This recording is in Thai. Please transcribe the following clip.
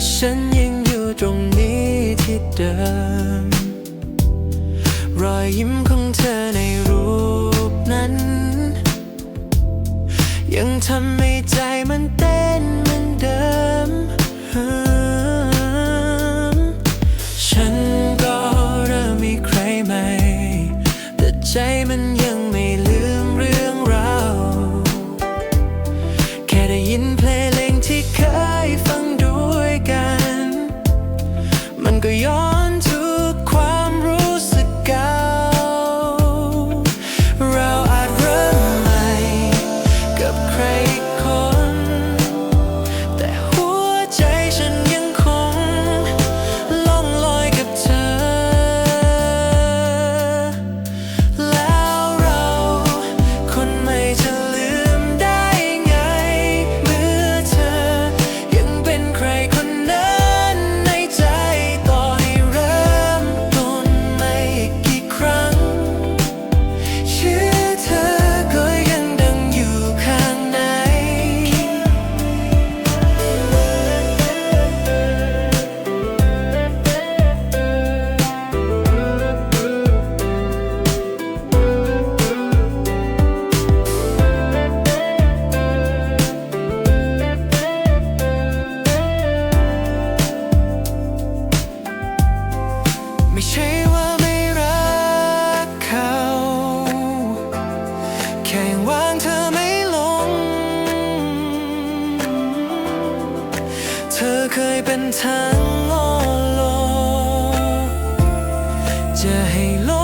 และฉันยังอยู่ตรงนี้ที่เดิม รอยยิ้มของเธอในรูปนั้น ยังทำให้ใจมันเต้นเหมือนเดิม ฉันก็เริ่มมีใครใหม่ แต่ใจมันยังไม่ลืมเรื่องราว แค่ได้ยินเพลงที่เคย มั ไม่ใช่ว่าไม่รักเขา แค่ยังวางเธอไม่ลง เธอเคยเป็นทางลอลวงจะให้โล